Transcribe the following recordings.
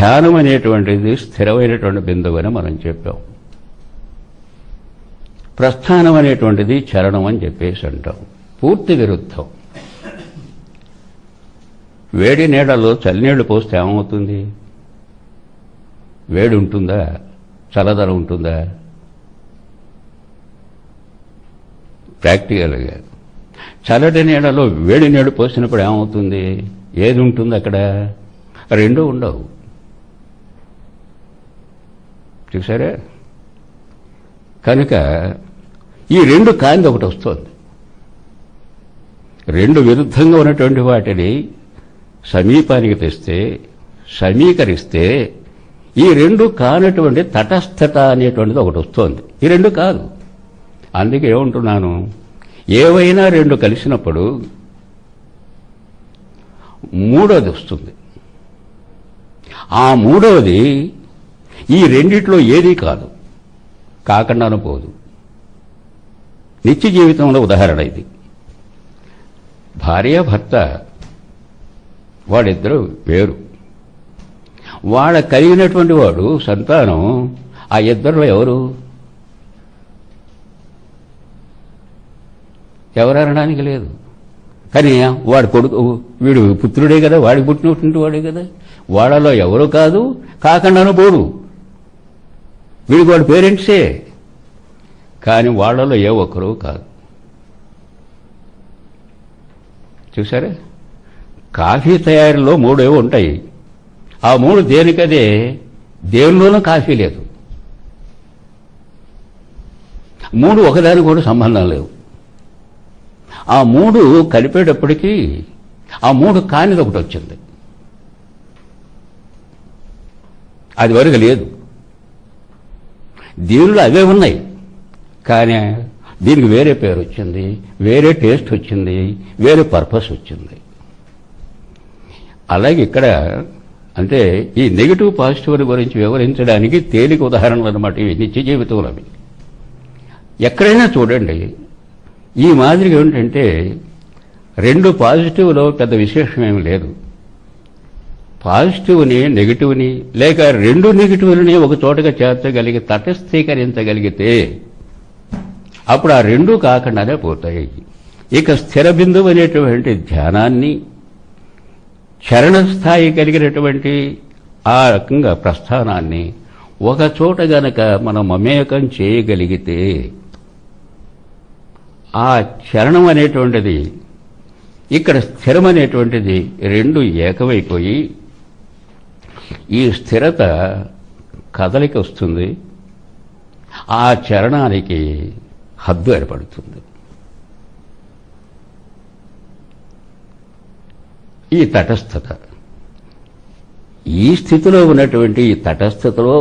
ధ్యానం అనేటువంటిది స్థిరమైనటువంటి బిందువు అని మనం చెప్పాం. ప్రస్థానం అనేటువంటిది చరణం అని చెప్పేసి అంటాం. పూర్తి విరుద్ధం. వేడి నీడలో చలినీళ్ళు పోస్తే ఏమవుతుంది? వేడి ఉంటుందా? చల్లదనం ఉంటుందా? ప్రాక్టికల్గా చల్లటి నీడలో వేడి నీళ్ళు పోసినప్పుడు ఏమవుతుంది? ఏది ఉంటుంది అక్కడ? రెండు ఉండవు. చూసారా కనుక ఈ రెండు కాంతి ఒకటి వస్తుంది. రెండు విరుద్ధంగా ఉన్నటువంటి వాటిని సమీపానికి తెస్తే సమీకరిస్తే ఈ రెండు కానటువంటి తటస్థత అనేటువంటిది ఒకటి వస్తుంది. ఈ రెండు కాదు. అందుకే ఏమంటున్నాను? ఏవైనా రెండు కలిసినప్పుడు మూడోది వస్తుంది. ఆ మూడవది ఈ రెండిట్లో ఏదీ కాదు. కాకుండాను పోదు. నిత్య జీవితంలో ఉదాహరణ ఇది. భార్య భర్త వాడిద్దరు వేరు. వాళ్ళ కలిగినటువంటి వాడు సంతానం ఆ ఇద్దరులో ఎవరు? ఎవరనడానికి లేదు. కానీ వాడు కొడుకు వీడు పుత్రుడే కదా వాడికి పుట్టినటువంటి వాడే కదా. వాళ్ళలో ఎవరు కాదు కాకుండాను పోడు వీడికి వాడు పేరెంట్సే. కానీ వాళ్ళలో ఏ ఒక్కరూ కాదు. చూసారా కాఫీ తయారీలో మూడు ఏవో ఉంటాయి. ఆ మూడు దేనికదే? దేనిలోనూ కాఫీ లేదు. మూడు ఒకదానికి కూడా సంబంధం లేవు. ఆ మూడు కలిపేటప్పటికీ ఆ మూడు కానిది ఒకటి వచ్చింది. అది వరకు లేదు. దీనిలో అవే ఉన్నాయి. కానీ దీనికి వేరే పేరు వచ్చింది వేరే టేస్ట్ వచ్చింది వేరే పర్పస్ వచ్చింది. అలాగే ఇక్కడ అంటే ఈ నెగిటివ్ పాజిటివ్ గురించి వివరించడానికి తేలిక ఉదాహరణలు అనమాట ఇవి నిత్య జీవితంలో అవి. ఎక్కడైనా చూడండి ఈ మాదిరిగా ఏమిటంటే రెండు పాజిటివ్లో పెద్ద విశేషం ఏమి లేదు. పాజిటివ్ని నెగిటివ్ని లేక రెండు నెగిటివ్ని ఒక చోటగా చేర్చగలిగి తటస్థీకరించగలిగితే అప్పుడు ఆ రెండు కాకుండానే పోతాయి. ఇక స్థిర బిందువు అనేటువంటి ధ్యానాన్ని చరణ స్థాయి కలిగినటువంటి ఆ రకంగా ప్రస్థానాన్ని ఒక చోట గనక మనం మమేకం చేయగలిగితే ఆ చరణం అనేటువంటిది ఇక్కడ స్థిరం అనేటువంటిది రెండు ఏకమైపోయి ఈ స్థిరత కదలిక వస్తుంది. ఆ చరణానికి హద్దు ఏర్పడుతుంది. ఈ తటస్థత. ఈ స్థితిలో ఉన్నటువంటి ఈ తటస్థతలో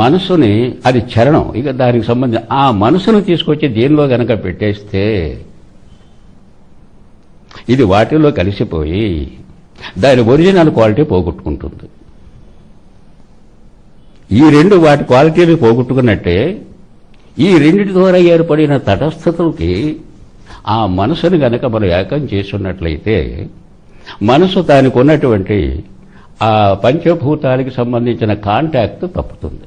మనసుని అది చరణం. ఇక దానికి సంబంధించి ఆ మనసును తీసుకొచ్చి దీనిలో గనక పెట్టేస్తే ఇది వాటిలో కలిసిపోయి దాని ఒరిజినల్ క్వాలిటీ పోగొట్టుకుంటుంది. ఈ రెండు వాటి క్వాలిటీలు పోగొట్టుకున్నట్టే ఈ రెండిటి ద్వారా ఏర్పడిన తటస్థతలకి ఆ మనసుని గనక మనం ఏకం చేస్తున్నట్లయితే మనసు దానికి ఉన్నటువంటి ఆ పంచభూతాలకి సంబంధించిన కాంటాక్ట్ తప్పుతుంది.